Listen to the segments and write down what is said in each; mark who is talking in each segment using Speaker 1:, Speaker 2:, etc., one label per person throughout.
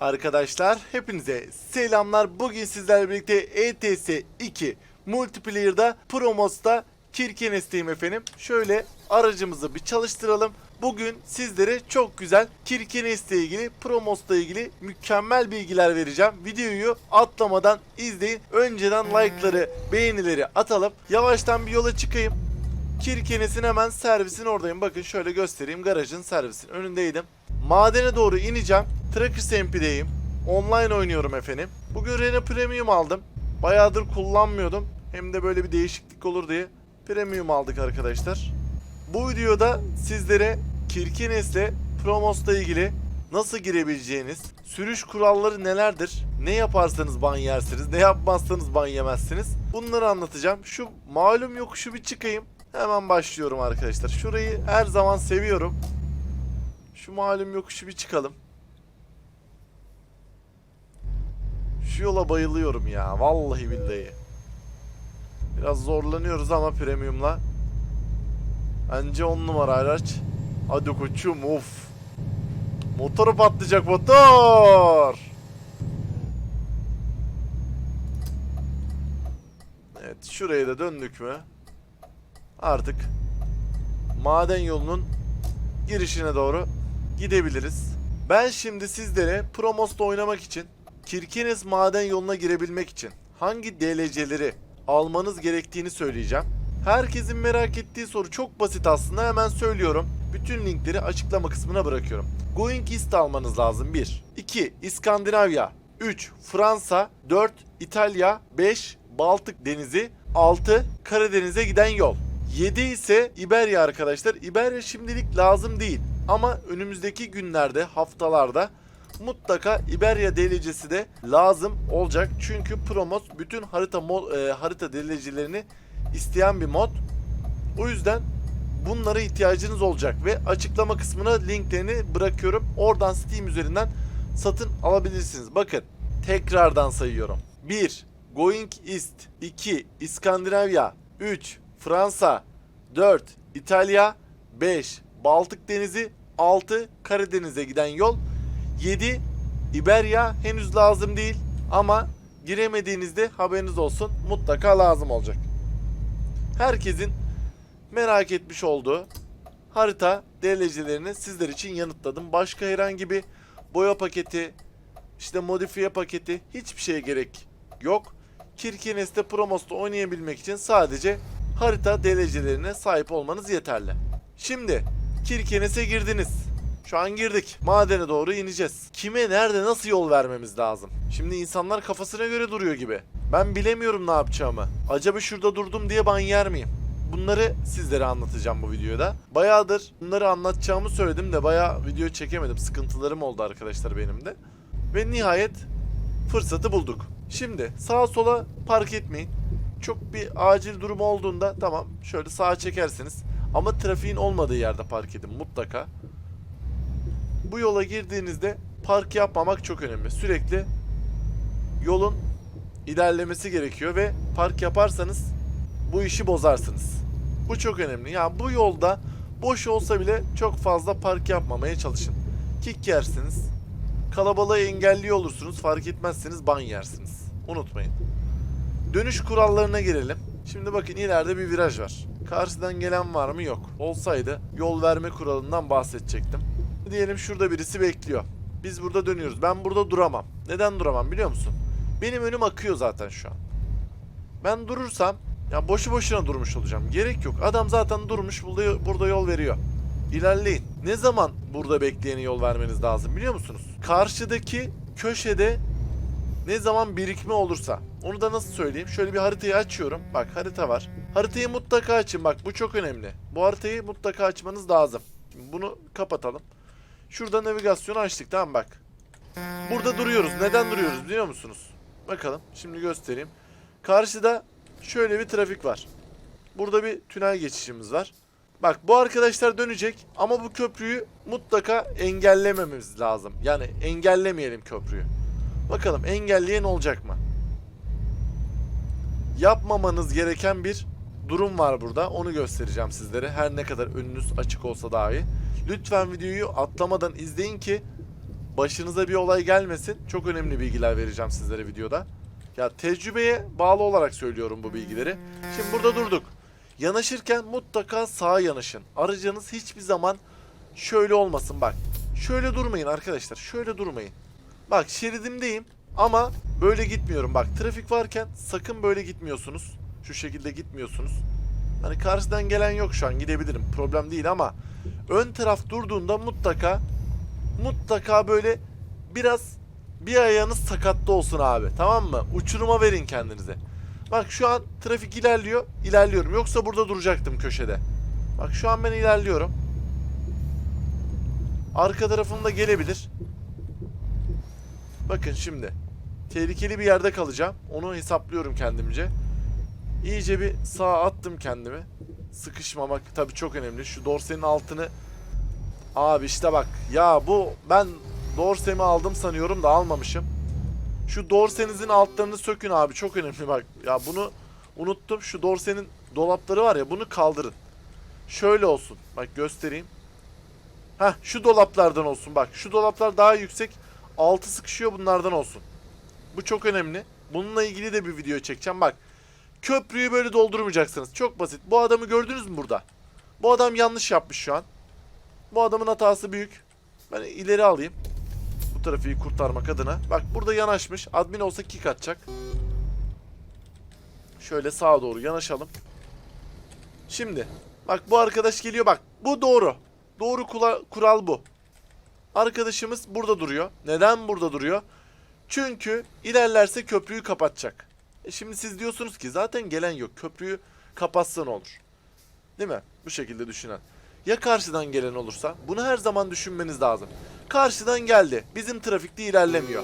Speaker 1: Arkadaşlar hepinize selamlar. Bugün sizlerle birlikte ETS 2 Multiplayer'da Promos'ta Kirkenes'teyim efendim. Şöyle aracımızı bir çalıştıralım. Bugün sizlere çok güzel Kirkenes'le ilgili, Promos'la ilgili mükemmel bilgiler vereceğim. Videoyu atlamadan izleyin. Önceden like'ları, beğenileri atalım. Yavaştan bir yola çıkayım. Kirkenes'in hemen servisin oradayım. Bakın şöyle göstereyim. Garajın servisin önündeydim. Madene doğru ineceğim. Trackers MP'deyim. Online oynuyorum efendim. Bugün Renault Premium aldım. Bayağıdır kullanmıyordum. Hem de böyle bir değişiklik olur diye Premium aldık arkadaşlar. Bu videoda sizlere Kirkenes'le Promos'la ilgili nasıl girebileceğiniz, sürüş kuralları nelerdir, ne yaparsanız ban yersiniz, ne yapmazsanız ban yemezsiniz. Bunları anlatacağım. Şu malum yokuşu bir çıkayım. Hemen başlıyorum arkadaşlar. Şurayı her zaman seviyorum. Şu malum yokuşu bir çıkalım. Şu yola bayılıyorum ya. Vallahi billahi. Biraz zorlanıyoruz ama premiumla. Bence 10 numara araç. Hadi koçum of. Motoru patlayacak motor. Evet şuraya da döndük mü? Artık maden yolunun girişine doğru gidebiliriz. Ben şimdi sizlere Promos'ta oynamak için Kirkenes maden yoluna girebilmek için hangi DLC'leri almanız gerektiğini söyleyeceğim. Herkesin merak ettiği soru çok basit aslında hemen söylüyorum. Bütün linkleri açıklama kısmına bırakıyorum. Going East almanız lazım 1. 2. İskandinavya 3. Fransa 4. İtalya 5. Baltık denizi 6. Karadeniz'e giden yol 7 ise İberya arkadaşlar. İberya şimdilik lazım değil. Ama önümüzdeki günlerde, haftalarda mutlaka İberya DLC'si de lazım olacak. Çünkü Promos bütün harita mod, e, harita DLC'lerini isteyen bir mod. O yüzden bunlara ihtiyacınız olacak ve açıklama kısmına linklerini bırakıyorum. Oradan Steam üzerinden satın alabilirsiniz. Bakın tekrardan sayıyorum. 1. Going East 2. İskandinavya 3. Fransa 4. İtalya 5. Baltık Denizi 6. Karadeniz'e giden yol 7. İberya henüz lazım değil ama giremediğinizde haberiniz olsun mutlaka lazım olacak. Herkesin merak etmiş olduğu harita DLC'lerini sizler için yanıtladım. Başka herhangi bir boya paketi, işte modifiye paketi hiçbir şeye gerek yok. Kirkenes'te Promos'ta oynayabilmek için sadece harita DLC'lerine sahip olmanız yeterli. Şimdi Kirkenes'e girdiniz. Şu an girdik. Madene doğru ineceğiz. Kime, nerede, nasıl yol vermemiz lazım? Şimdi insanlar kafasına göre duruyor gibi. Ben bilemiyorum ne yapacağımı. Acaba şurada durdum diye ban yer miyim? Bunları sizlere anlatacağım bu videoda. Bayağıdır bunları anlatacağımı söyledim de bayağı video çekemedim. Sıkıntılarım oldu arkadaşlar benim de. Ve nihayet fırsatı bulduk. Şimdi sağa sola park etmeyin. Çok bir acil durum olduğunda tamam şöyle sağa çekersiniz. Ama trafiğin olmadığı yerde park edin mutlaka. Bu yola girdiğinizde park yapmamak çok önemli. Sürekli yolun ilerlemesi gerekiyor ve park yaparsanız bu işi bozarsınız. Bu çok önemli. Yani bu yolda boş olsa bile çok fazla park yapmamaya çalışın. Kick yersiniz. Kalabalığı engelliyor olursunuz. Fark etmezseniz ban yersiniz. Unutmayın. Dönüş kurallarına gelelim. Şimdi bakın ileride bir viraj var. Karşıdan gelen var mı? Yok. Olsaydı yol verme kuralından bahsedecektim. Diyelim şurada birisi bekliyor. Biz burada dönüyoruz. Ben burada duramam. Neden duramam biliyor musun? Benim önüm akıyor zaten şu an. Ben durursam ya boşu boşuna durmuş olacağım. Gerek yok. Adam zaten durmuş burada, burada yol veriyor. İlerleyin. Ne zaman burada bekleyene yol vermeniz lazım biliyor musunuz? Karşıdaki köşede ne zaman birikme olursa. Onu da nasıl söyleyeyim? Şöyle bir haritayı açıyorum. Bak harita var. Haritayı mutlaka açın. Bak bu çok önemli. Bu haritayı mutlaka açmanız lazım. Şimdi bunu kapatalım. Şurada navigasyonu açtık tamam bak. Burada duruyoruz. Neden duruyoruz biliyor musunuz? Bakalım şimdi göstereyim. Karşıda şöyle bir trafik var. Burada bir tünel geçişimiz var. Bak bu arkadaşlar dönecek ama bu köprüyü mutlaka engellememiz lazım. Yani engellemeyelim köprüyü. Bakalım engelleyen olacak mı? Yapmamanız gereken bir durum var burada. Onu göstereceğim sizlere. Her ne kadar önünüz açık olsa dahi. Lütfen videoyu atlamadan izleyin ki başınıza bir olay gelmesin. Çok önemli bilgiler vereceğim sizlere videoda. Ya tecrübeye bağlı olarak söylüyorum bu bilgileri. Şimdi burada durduk. Yanaşırken mutlaka sağa yanaşın. Aracınız hiçbir zaman şöyle olmasın bak. Şöyle durmayın arkadaşlar. Şöyle durmayın. Bak şeridimdeyim ama böyle gitmiyorum. Bak trafik varken sakın böyle gitmiyorsunuz. Şu şekilde gitmiyorsunuz. Hani karşıdan gelen yok şu an gidebilirim. Problem değil ama ön taraf durduğunda mutlaka mutlaka böyle biraz bir ayağınız sakatlı olsun abi. Tamam mı? Uçuruma verin kendinize. Bak şu an trafik ilerliyor. ilerliyorum. Yoksa burada duracaktım köşede. Bak şu an ben ilerliyorum. Arka tarafımda gelebilir. Bakın şimdi. Tehlikeli bir yerde kalacağım. Onu hesaplıyorum kendimce. İyice bir sağa attım kendimi. Sıkışmamak tabii çok önemli. Şu dorsenin altını Abi işte bak ya bu ben dorsemi aldım sanıyorum da almamışım. Şu dorsenizin altlarını sökün abi çok önemli bak. Ya bunu unuttum. Şu dorsenin dolapları var ya bunu kaldırın. Şöyle olsun. Bak göstereyim. Heh şu dolaplardan olsun bak. Şu dolaplar daha yüksek. Altı sıkışıyor bunlardan olsun. Bu çok önemli. Bununla ilgili de bir video çekeceğim. Bak köprüyü böyle doldurmayacaksınız. Çok basit. Bu adamı gördünüz mü burada? Bu adam yanlış yapmış şu an. Bu adamın hatası büyük. Ben ileri alayım. Bu trafiği kurtarmak adına. Bak burada yanaşmış. Admin olsa kick atacak. Şöyle sağa doğru yanaşalım. Şimdi. Bak bu arkadaş geliyor bak. Bu doğru. Doğru kural bu. Arkadaşımız burada duruyor. Neden burada duruyor? Çünkü ilerlerse köprüyü kapatacak. E şimdi siz diyorsunuz ki zaten gelen yok. Köprüyü kapatsa ne olur? Değil mi? Bu şekilde düşünen. Ya karşıdan gelen olursa? Bunu her zaman düşünmeniz lazım. Karşıdan geldi. Bizim trafikte ilerlemiyor.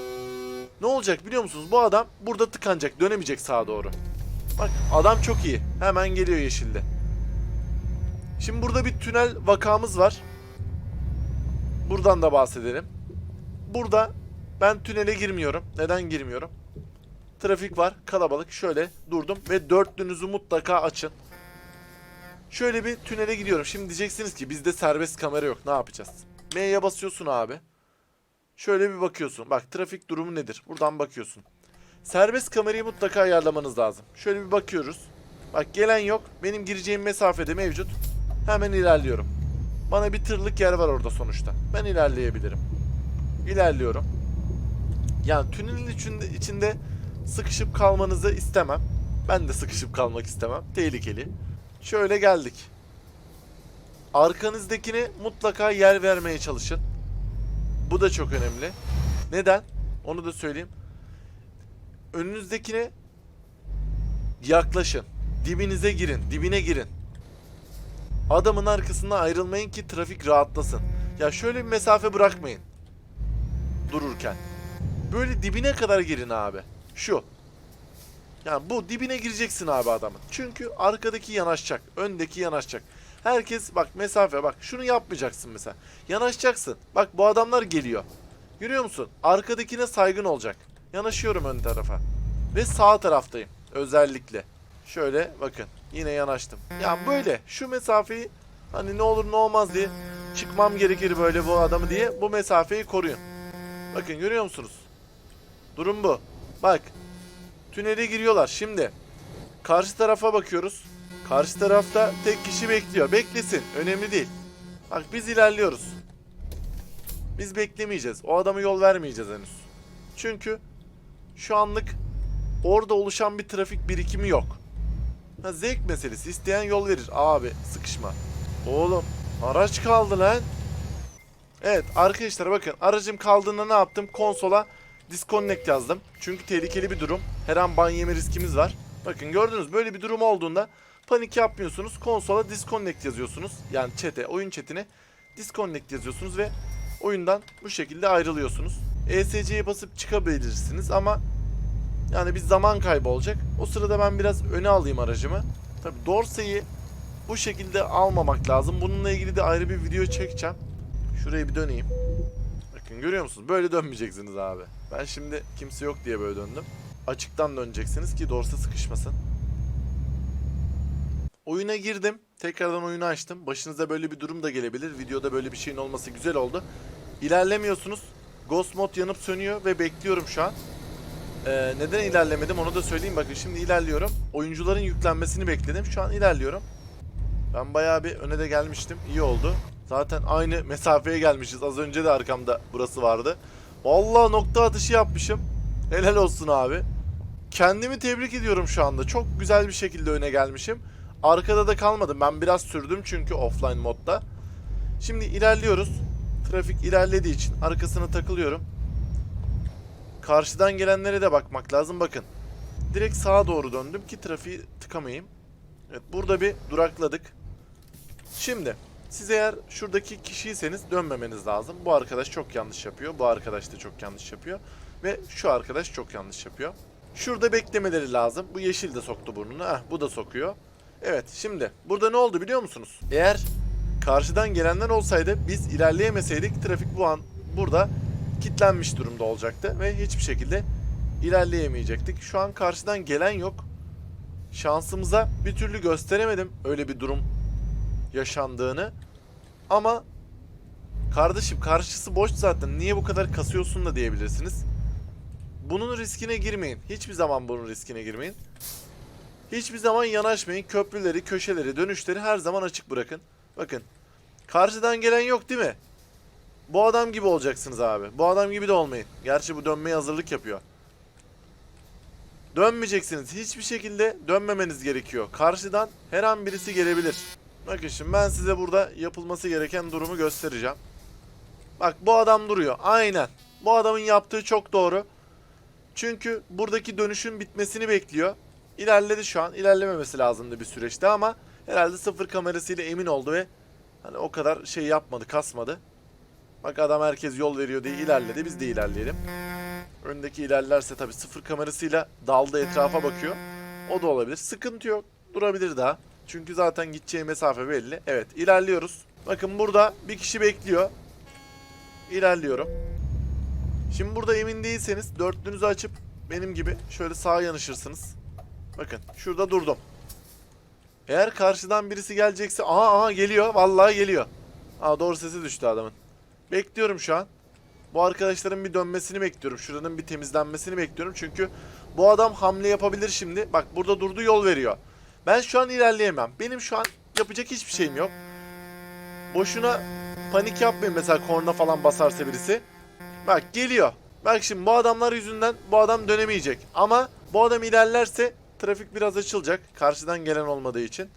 Speaker 1: Ne olacak biliyor musunuz? Bu adam burada tıkanacak. Dönemeyecek sağa doğru. Bak adam çok iyi. Hemen geliyor yeşilde. Şimdi burada bir tünel vakamız var. Buradan da bahsedelim. Burada ben tünele girmiyorum. Neden girmiyorum? Trafik var, kalabalık. Şöyle durdum ve dörtlünüzü mutlaka açın. Şöyle bir tünele gidiyorum. Şimdi diyeceksiniz ki bizde serbest kamera yok. Ne yapacağız? M'ye basıyorsun abi. Şöyle bir bakıyorsun. Bak trafik durumu nedir? Buradan bakıyorsun. Serbest kamerayı mutlaka ayarlamanız lazım. Şöyle bir bakıyoruz. Bak gelen yok. Benim gireceğim mesafede mevcut. Hemen ilerliyorum. Bana bir tırlık yer var orada sonuçta. Ben ilerleyebilirim. İlerliyorum. Yani tünelin içinde, içinde sıkışıp kalmanızı istemem. Ben de sıkışıp kalmak istemem. Tehlikeli. Şöyle geldik. Arkanızdakine mutlaka yer vermeye çalışın. Bu da çok önemli. Neden? Onu da söyleyeyim. Önünüzdekine yaklaşın. Dibinize girin. Dibine girin. Adamın arkasından ayrılmayın ki trafik rahatlasın. Ya şöyle bir mesafe bırakmayın. Dururken. Böyle dibine kadar girin abi. Şu. Yani bu dibine gireceksin abi adamın. Çünkü arkadaki yanaşacak. Öndeki yanaşacak. Herkes bak mesafe bak şunu yapmayacaksın mesela. Yanaşacaksın. Bak bu adamlar geliyor. Görüyor musun? Arkadakine saygın olacak. Yanaşıyorum ön tarafa. Ve sağ taraftayım. Özellikle. Şöyle bakın. Yine yanaştım. Ya böyle şu mesafeyi hani ne olur ne olmaz diye çıkmam gerekir böyle bu adamı diye bu mesafeyi koruyun. Bakın görüyor musunuz? Durum bu. Bak tünele giriyorlar. Şimdi karşı tarafa bakıyoruz. Karşı tarafta tek kişi bekliyor. Beklesin. Önemli değil. Bak biz ilerliyoruz. Biz beklemeyeceğiz. O adamı yol vermeyeceğiz henüz. Çünkü şu anlık orada oluşan bir trafik birikimi yok. Ha, zevk meselesi. İsteyen yol verir. Abi sıkışma. Oğlum araç kaldı lan. Evet arkadaşlar bakın aracım kaldığında ne yaptım? Konsola disconnect yazdım. Çünkü tehlikeli bir durum. Her an ban yeme riskimiz var. Bakın gördünüz böyle bir durum olduğunda panik yapmıyorsunuz. Konsola disconnect yazıyorsunuz. Yani chat'e, oyun chat'ine disconnect yazıyorsunuz ve oyundan bu şekilde ayrılıyorsunuz. ESC'ye basıp çıkabilirsiniz ama yani bir zaman kaybı olacak. O sırada ben biraz öne alayım aracımı. Tabi Dorsey'i bu şekilde almamak lazım. Bununla ilgili de ayrı bir video çekeceğim. Şuraya bir döneyim. Bakın görüyor musunuz? Böyle dönmeyeceksiniz abi. Ben şimdi kimse yok diye böyle döndüm. Açıktan döneceksiniz ki dorsa sıkışmasın. Oyuna girdim. Tekrardan oyunu açtım. Başınıza böyle bir durum da gelebilir. Videoda böyle bir şeyin olması güzel oldu. İlerlemiyorsunuz. Ghost mod yanıp sönüyor ve bekliyorum şu an. Ee, neden ilerlemedim onu da söyleyeyim. Bakın şimdi ilerliyorum. Oyuncuların yüklenmesini bekledim. Şu an ilerliyorum. Ben bayağı bir öne de gelmiştim. İyi oldu. Zaten aynı mesafeye gelmişiz. Az önce de arkamda burası vardı. Vallahi nokta atışı yapmışım. Helal olsun abi. Kendimi tebrik ediyorum şu anda. Çok güzel bir şekilde öne gelmişim. Arkada da kalmadım. Ben biraz sürdüm çünkü offline modda. Şimdi ilerliyoruz. Trafik ilerlediği için arkasına takılıyorum. Karşıdan gelenlere de bakmak lazım. Bakın. Direkt sağa doğru döndüm ki trafiği tıkamayayım. Evet burada bir durakladık. Şimdi siz eğer şuradaki kişiyseniz dönmemeniz lazım. Bu arkadaş çok yanlış yapıyor. Bu arkadaş da çok yanlış yapıyor. Ve şu arkadaş çok yanlış yapıyor. Şurada beklemeleri lazım. Bu yeşil de soktu burnunu. Heh, bu da sokuyor. Evet şimdi burada ne oldu biliyor musunuz? Eğer karşıdan gelenler olsaydı biz ilerleyemeseydik trafik bu an burada kilitlenmiş durumda olacaktı. Ve hiçbir şekilde ilerleyemeyecektik. Şu an karşıdan gelen yok. Şansımıza bir türlü gösteremedim öyle bir durum yaşandığını. Ama kardeşim karşısı boş zaten. Niye bu kadar kasıyorsun da diyebilirsiniz. Bunun riskine girmeyin. Hiçbir zaman bunun riskine girmeyin. Hiçbir zaman yanaşmayın. Köprüleri, köşeleri, dönüşleri her zaman açık bırakın. Bakın. Karşıdan gelen yok değil mi? Bu adam gibi olacaksınız abi. Bu adam gibi de olmayın. Gerçi bu dönmeye hazırlık yapıyor. Dönmeyeceksiniz. Hiçbir şekilde dönmemeniz gerekiyor. Karşıdan her an birisi gelebilir. Bakın şimdi ben size burada yapılması gereken durumu göstereceğim. Bak bu adam duruyor. Aynen. Bu adamın yaptığı çok doğru. Çünkü buradaki dönüşün bitmesini bekliyor. İlerledi şu an. İlerlememesi lazımdı bir süreçte ama herhalde sıfır kamerasıyla emin oldu ve hani o kadar şey yapmadı, kasmadı. Bak adam herkes yol veriyor diye ilerledi. Biz de ilerleyelim. Öndeki ilerlerse tabii sıfır kamerasıyla daldı etrafa bakıyor. O da olabilir. Sıkıntı yok. Durabilir daha. Çünkü zaten gideceği mesafe belli. Evet ilerliyoruz. Bakın burada bir kişi bekliyor. İlerliyorum. Şimdi burada emin değilseniz dörtlünüzü açıp benim gibi şöyle sağa yanışırsınız. Bakın şurada durdum. Eğer karşıdan birisi gelecekse aha aha geliyor vallahi geliyor. Aa doğru sesi düştü adamın. Bekliyorum şu an. Bu arkadaşların bir dönmesini bekliyorum. Şuranın bir temizlenmesini bekliyorum. Çünkü bu adam hamle yapabilir şimdi. Bak burada durdu yol veriyor. Ben şu an ilerleyemem. Benim şu an yapacak hiçbir şeyim yok. Boşuna panik yapmayın mesela korna falan basarsa birisi. Bak geliyor. Bak şimdi bu adamlar yüzünden bu adam dönemeyecek. Ama bu adam ilerlerse trafik biraz açılacak. Karşıdan gelen olmadığı için.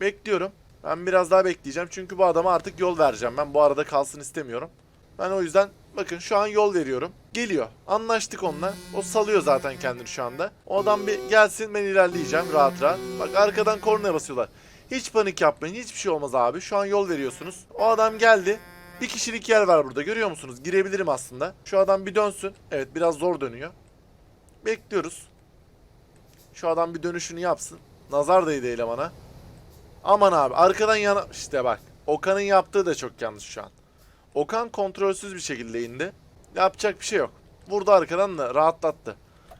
Speaker 1: Bekliyorum. Ben biraz daha bekleyeceğim. Çünkü bu adama artık yol vereceğim. Ben bu arada kalsın istemiyorum. Ben o yüzden bakın şu an yol veriyorum. Geliyor. Anlaştık onunla. O salıyor zaten kendini şu anda. O adam bir gelsin ben ilerleyeceğim rahat rahat. Bak arkadan kornaya basıyorlar. Hiç panik yapmayın. Hiçbir şey olmaz abi. Şu an yol veriyorsunuz. O adam geldi. Bir kişilik yer var burada. Görüyor musunuz? Girebilirim aslında. Şu adam bir dönsün. Evet biraz zor dönüyor. Bekliyoruz. Şu adam bir dönüşünü yapsın. Nazar değdi elemana. Aman abi arkadan yana... İşte bak. Okan'ın yaptığı da çok yanlış şu an. Okan kontrolsüz bir şekilde indi. Yapacak bir şey yok. Vurdu arkadan da rahatlattı.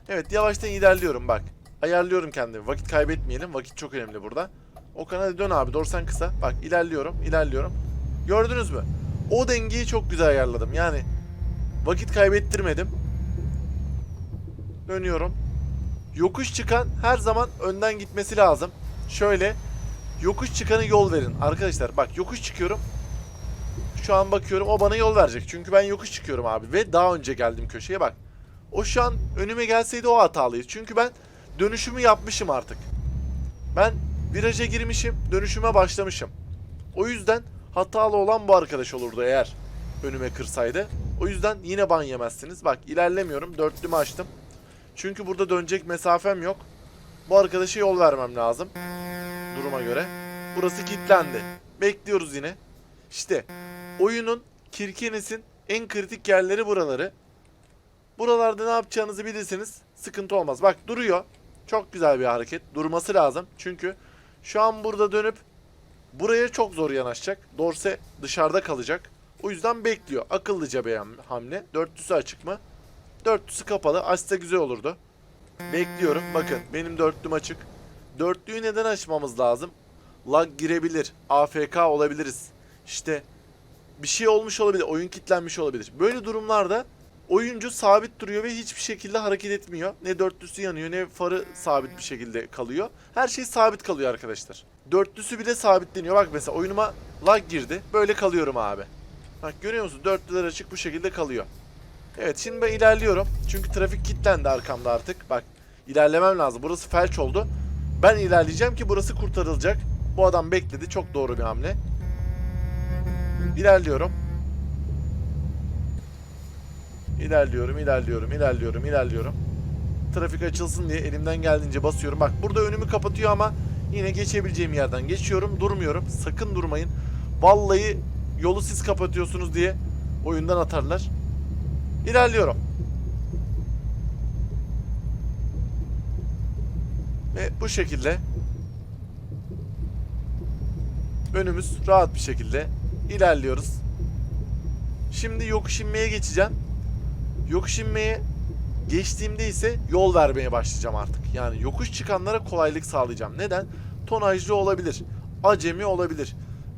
Speaker 1: Evet yavaştan ilerliyorum bak. Ayarlıyorum kendimi. Vakit kaybetmeyelim. Vakit çok önemli burada. Okan hadi dön abi. Dorsan kısa. Bak ilerliyorum. ilerliyorum. Gördünüz mü? O dengeyi çok güzel ayarladım. Yani vakit kaybettirmedim. Dönüyorum. Yokuş çıkan her zaman önden gitmesi lazım. Şöyle yokuş çıkanı yol verin. Arkadaşlar bak yokuş çıkıyorum. Şu an bakıyorum o bana yol verecek. Çünkü ben yokuş çıkıyorum abi ve daha önce geldim köşeye bak. O şu an önüme gelseydi o hatalıydı. Çünkü ben dönüşümü yapmışım artık. Ben viraja girmişim, dönüşüme başlamışım. O yüzden hatalı olan bu arkadaş olurdu eğer önüme kırsaydı. O yüzden yine ban yemezsiniz. Bak ilerlemiyorum. Dörtlümü açtım. Çünkü burada dönecek mesafem yok. Bu arkadaşa yol vermem lazım. Duruma göre. Burası kilitlendi. Bekliyoruz yine. İşte oyunun Kirkenes'in en kritik yerleri buraları. Buralarda ne yapacağınızı bilirseniz sıkıntı olmaz. Bak duruyor. Çok güzel bir hareket. Durması lazım. Çünkü şu an burada dönüp buraya çok zor yanaşacak. Dorse dışarıda kalacak. O yüzden bekliyor. Akıllıca bir ham- hamle. Dörtlüsü açık mı? Dörtlüsü kapalı. Açsa güzel olurdu. Bekliyorum. Bakın benim dörtlüm açık. Dörtlüyü neden açmamız lazım? Lag girebilir. AFK olabiliriz. İşte bir şey olmuş olabilir. Oyun kilitlenmiş olabilir. Böyle durumlarda oyuncu sabit duruyor ve hiçbir şekilde hareket etmiyor. Ne dörtlüsü yanıyor ne farı sabit bir şekilde kalıyor. Her şey sabit kalıyor arkadaşlar. Dörtlüsü bile sabitleniyor. Bak mesela oyunuma lag girdi. Böyle kalıyorum abi. Bak görüyor musun? Dörtlüler açık bu şekilde kalıyor. Evet şimdi ben ilerliyorum. Çünkü trafik kilitlendi arkamda artık. Bak ilerlemem lazım. Burası felç oldu. Ben ilerleyeceğim ki burası kurtarılacak. Bu adam bekledi. Çok doğru bir hamle. İlerliyorum. İlerliyorum, ilerliyorum, ilerliyorum, ilerliyorum. Trafik açılsın diye elimden geldiğince basıyorum. Bak burada önümü kapatıyor ama yine geçebileceğim yerden geçiyorum. Durmuyorum. Sakın durmayın. Vallahi yolu siz kapatıyorsunuz diye oyundan atarlar. İlerliyorum. Ve bu şekilde önümüz rahat bir şekilde ilerliyoruz. Şimdi yokuş inmeye geçeceğim. Yokuş inmeye geçtiğimde ise yol vermeye başlayacağım artık. Yani yokuş çıkanlara kolaylık sağlayacağım. Neden? Tonajlı olabilir. Acemi olabilir.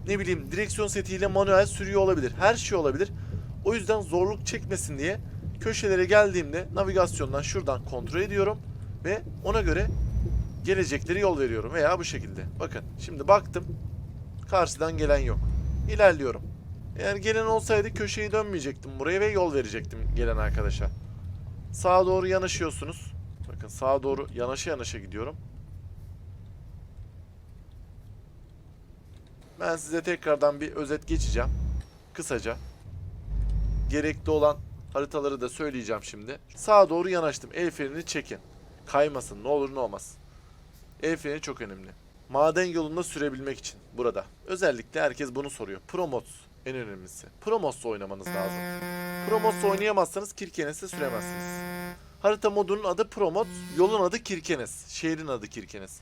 Speaker 1: Ne bileyim direksiyon setiyle manuel sürüyor olabilir. Her şey olabilir. O yüzden zorluk çekmesin diye köşelere geldiğimde navigasyondan şuradan kontrol ediyorum ve ona göre gelecekleri yol veriyorum veya bu şekilde. Bakın şimdi baktım karşıdan gelen yok. İlerliyorum. Eğer gelen olsaydı köşeyi dönmeyecektim buraya ve yol verecektim gelen arkadaşa. Sağa doğru yanaşıyorsunuz. Bakın sağa doğru yanaşa yanaşa gidiyorum. Ben size tekrardan bir özet geçeceğim. Kısaca. Gerekli olan haritaları da söyleyeceğim şimdi. Sağa doğru yanaştım. El frenini çekin. Kaymasın ne olur ne olmaz. El freni çok önemli. Maden yolunda sürebilmek için burada. Özellikle herkes bunu soruyor. Promots en önemlisi. Promos'la oynamanız lazım. Promos'la oynayamazsanız Kirkenes'te süremezsiniz. Harita modunun adı Promot, yolun adı Kirkenes, şehrin adı Kirkenes.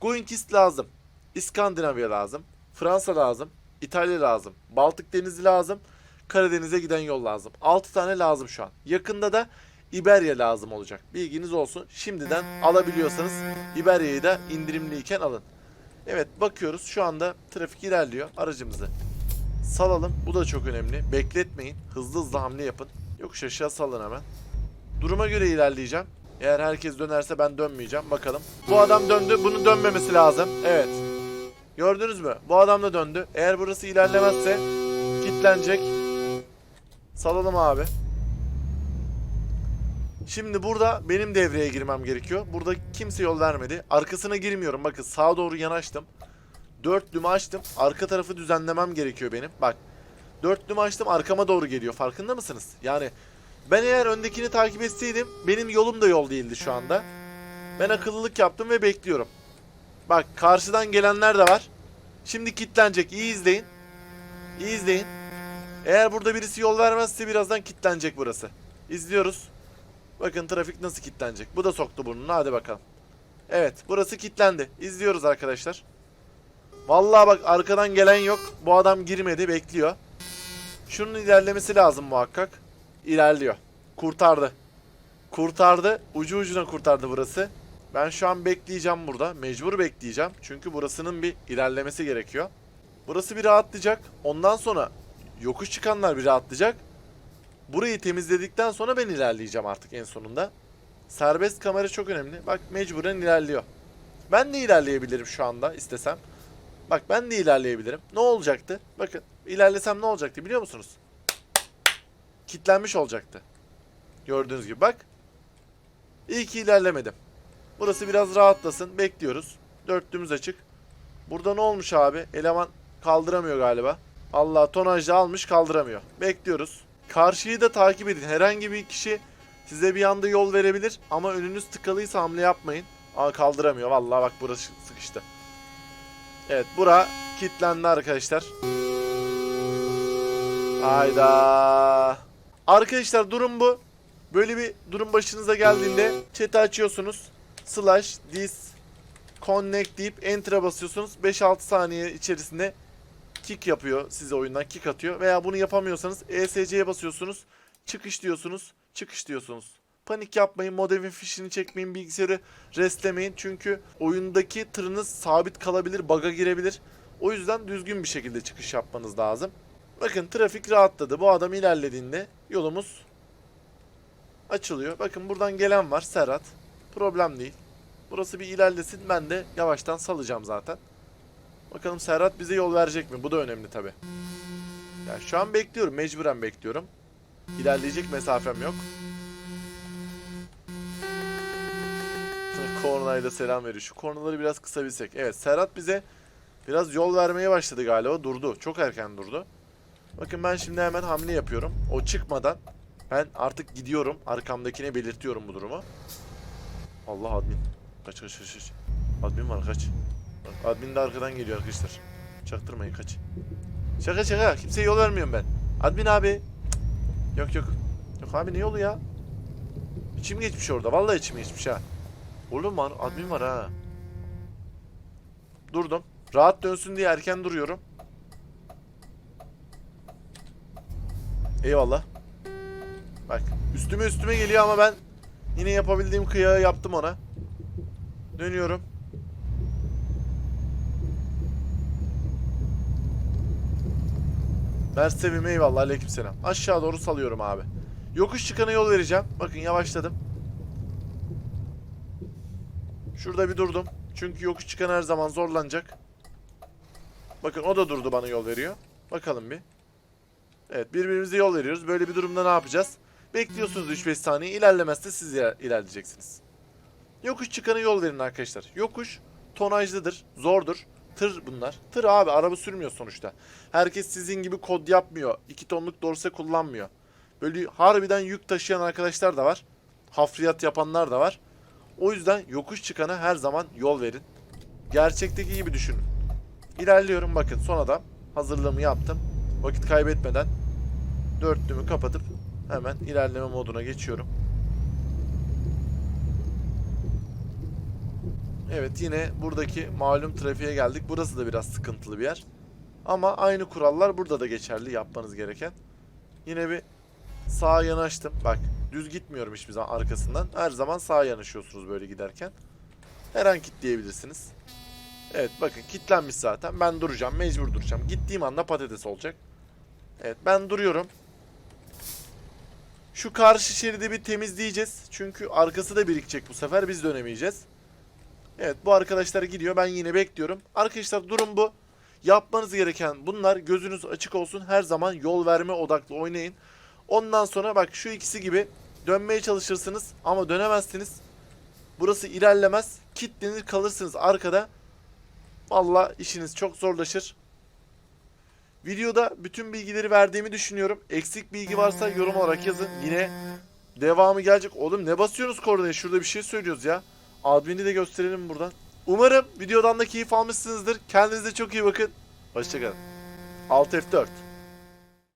Speaker 1: Going East lazım, İskandinavya lazım, Fransa lazım, İtalya lazım, Baltık Denizi lazım, Karadeniz'e giden yol lazım. 6 tane lazım şu an. Yakında da İberya lazım olacak. Bilginiz olsun. Şimdiden alabiliyorsanız İberya'yı da indirimliyken alın. Evet bakıyoruz şu anda trafik ilerliyor. Aracımızı salalım. Bu da çok önemli. Bekletmeyin. Hızlı hızlı hamle yapın. Yokuş aşağı salın hemen. Duruma göre ilerleyeceğim. Eğer herkes dönerse ben dönmeyeceğim. Bakalım. Bu adam döndü. Bunun dönmemesi lazım. Evet. Gördünüz mü? Bu adam da döndü. Eğer burası ilerlemezse kilitlenecek. Salalım abi. Şimdi burada benim devreye girmem gerekiyor. Burada kimse yol vermedi. Arkasına girmiyorum. Bakın sağa doğru yanaştım. Dörtlümü açtım. Arka tarafı düzenlemem gerekiyor benim. Bak. Dörtlümü açtım arkama doğru geliyor. Farkında mısınız? Yani ben eğer öndekini takip etseydim benim yolum da yol değildi şu anda. Ben akıllılık yaptım ve bekliyorum. Bak karşıdan gelenler de var. Şimdi kilitlenecek. İyi izleyin. İyi izleyin. Eğer burada birisi yol vermezse birazdan kilitlenecek burası. İzliyoruz. Bakın trafik nasıl kilitlenecek. Bu da soktu burnunu. Hadi bakalım. Evet burası kilitlendi. İzliyoruz arkadaşlar. Vallahi bak arkadan gelen yok. Bu adam girmedi bekliyor. Şunun ilerlemesi lazım muhakkak. İlerliyor. Kurtardı. Kurtardı. Ucu ucuna kurtardı burası. Ben şu an bekleyeceğim burada. Mecbur bekleyeceğim. Çünkü burasının bir ilerlemesi gerekiyor. Burası bir rahatlayacak. Ondan sonra yokuş çıkanlar bir rahatlayacak. Burayı temizledikten sonra ben ilerleyeceğim artık en sonunda. Serbest kamera çok önemli. Bak mecburen ilerliyor. Ben de ilerleyebilirim şu anda istesem. Bak ben de ilerleyebilirim. Ne olacaktı? Bakın ilerlesem ne olacaktı biliyor musunuz? Kitlenmiş olacaktı. Gördüğünüz gibi bak. İyi ki ilerlemedim. Burası biraz rahatlasın. Bekliyoruz. Dörtlüğümüz açık. Burada ne olmuş abi? Eleman kaldıramıyor galiba. Allah tonajlı almış kaldıramıyor. Bekliyoruz. Karşıyı da takip edin. Herhangi bir kişi size bir anda yol verebilir ama önünüz tıkalıysa hamle yapmayın. Aa kaldıramıyor. Vallahi bak burası sıkıştı. Evet bura kilitlendi arkadaşlar. Hayda. Arkadaşlar durum bu. Böyle bir durum başınıza geldiğinde chat'i açıyorsunuz. Slash this connect deyip enter'a basıyorsunuz. 5-6 saniye içerisinde kick yapıyor size oyundan kick atıyor. Veya bunu yapamıyorsanız ESC'ye basıyorsunuz. Çıkış diyorsunuz. Çıkış diyorsunuz. Panik yapmayın. Modem'in fişini çekmeyin. Bilgisayarı restlemeyin. Çünkü oyundaki tırınız sabit kalabilir. Bug'a girebilir. O yüzden düzgün bir şekilde çıkış yapmanız lazım. Bakın trafik rahatladı. Bu adam ilerlediğinde yolumuz açılıyor. Bakın buradan gelen var Serhat. Problem değil. Burası bir ilerlesin. Ben de yavaştan salacağım zaten. Bakalım Serhat bize yol verecek mi? Bu da önemli tabi. Ya şu an bekliyorum. Mecburen bekliyorum. İlerleyecek mesafem yok. Kornayla selam veriyor. Şu kornaları biraz kısabilsek. Evet Serhat bize biraz yol vermeye başladı galiba. Durdu. Çok erken durdu. Bakın ben şimdi hemen hamle yapıyorum. O çıkmadan ben artık gidiyorum. Arkamdakine belirtiyorum bu durumu. Allah admin. Kaç kaç kaç kaç. Admin var kaç. Admin de arkadan geliyor arkadaşlar. Çaktırmayın kaç. Şaka şaka. Kimseye yol vermiyorum ben. Admin abi. Cık. Yok yok. Yok abi ne yolu ya? İçim geçmiş orada. Vallahi içim geçmiş ha. Oğlum var. Admin var ha. Durdum. Rahat dönsün diye erken duruyorum. Eyvallah. Bak üstüme üstüme geliyor ama ben yine yapabildiğim kıyağı yaptım ona. Dönüyorum. Mersevim eyvallah aleykümselam. Aşağı doğru salıyorum abi. Yokuş çıkana yol vereceğim. Bakın yavaşladım. Şurada bir durdum. Çünkü yokuş çıkan her zaman zorlanacak. Bakın o da durdu bana yol veriyor. Bakalım bir. Evet birbirimize yol veriyoruz. Böyle bir durumda ne yapacağız? Bekliyorsunuz 3-5 saniye. İlerlemezse siz iler- ilerleyeceksiniz. Yokuş çıkana yol verin arkadaşlar. Yokuş tonajlıdır. Zordur. Tır bunlar. Tır abi araba sürmüyor sonuçta. Herkes sizin gibi kod yapmıyor. 2 tonluk dorse kullanmıyor. Böyle harbiden yük taşıyan arkadaşlar da var. Hafriyat yapanlar da var. O yüzden yokuş çıkana her zaman yol verin. Gerçekteki gibi düşünün. İlerliyorum bakın son adam. Hazırlığımı yaptım. Vakit kaybetmeden dörtlümü kapatıp hemen ilerleme moduna geçiyorum. Evet yine buradaki malum trafiğe geldik. Burası da biraz sıkıntılı bir yer. Ama aynı kurallar burada da geçerli yapmanız gereken. Yine bir sağa yanaştım. Bak düz gitmiyorum hiçbir zaman arkasından. Her zaman sağa yanaşıyorsunuz böyle giderken. Her an kilitleyebilirsiniz. Evet bakın kilitlenmiş zaten. Ben duracağım. Mecbur duracağım. Gittiğim anda patates olacak. Evet ben duruyorum. Şu karşı şeridi bir temizleyeceğiz. Çünkü arkası da birikecek bu sefer. Biz dönemeyeceğiz. Evet bu arkadaşlar gidiyor. Ben yine bekliyorum. Arkadaşlar durum bu. Yapmanız gereken bunlar. Gözünüz açık olsun. Her zaman yol verme odaklı oynayın. Ondan sonra bak şu ikisi gibi dönmeye çalışırsınız ama dönemezsiniz. Burası ilerlemez. Kitlenir kalırsınız arkada. Valla işiniz çok zorlaşır. Videoda bütün bilgileri verdiğimi düşünüyorum. Eksik bilgi varsa yorum olarak yazın. Yine devamı gelecek. Oğlum ne basıyorsunuz kornaya? Şurada bir şey söylüyoruz ya. Admin'i de gösterelim buradan. Umarım videodan da keyif almışsınızdır. Kendinize çok iyi bakın. Hoşçakalın. Alt F4.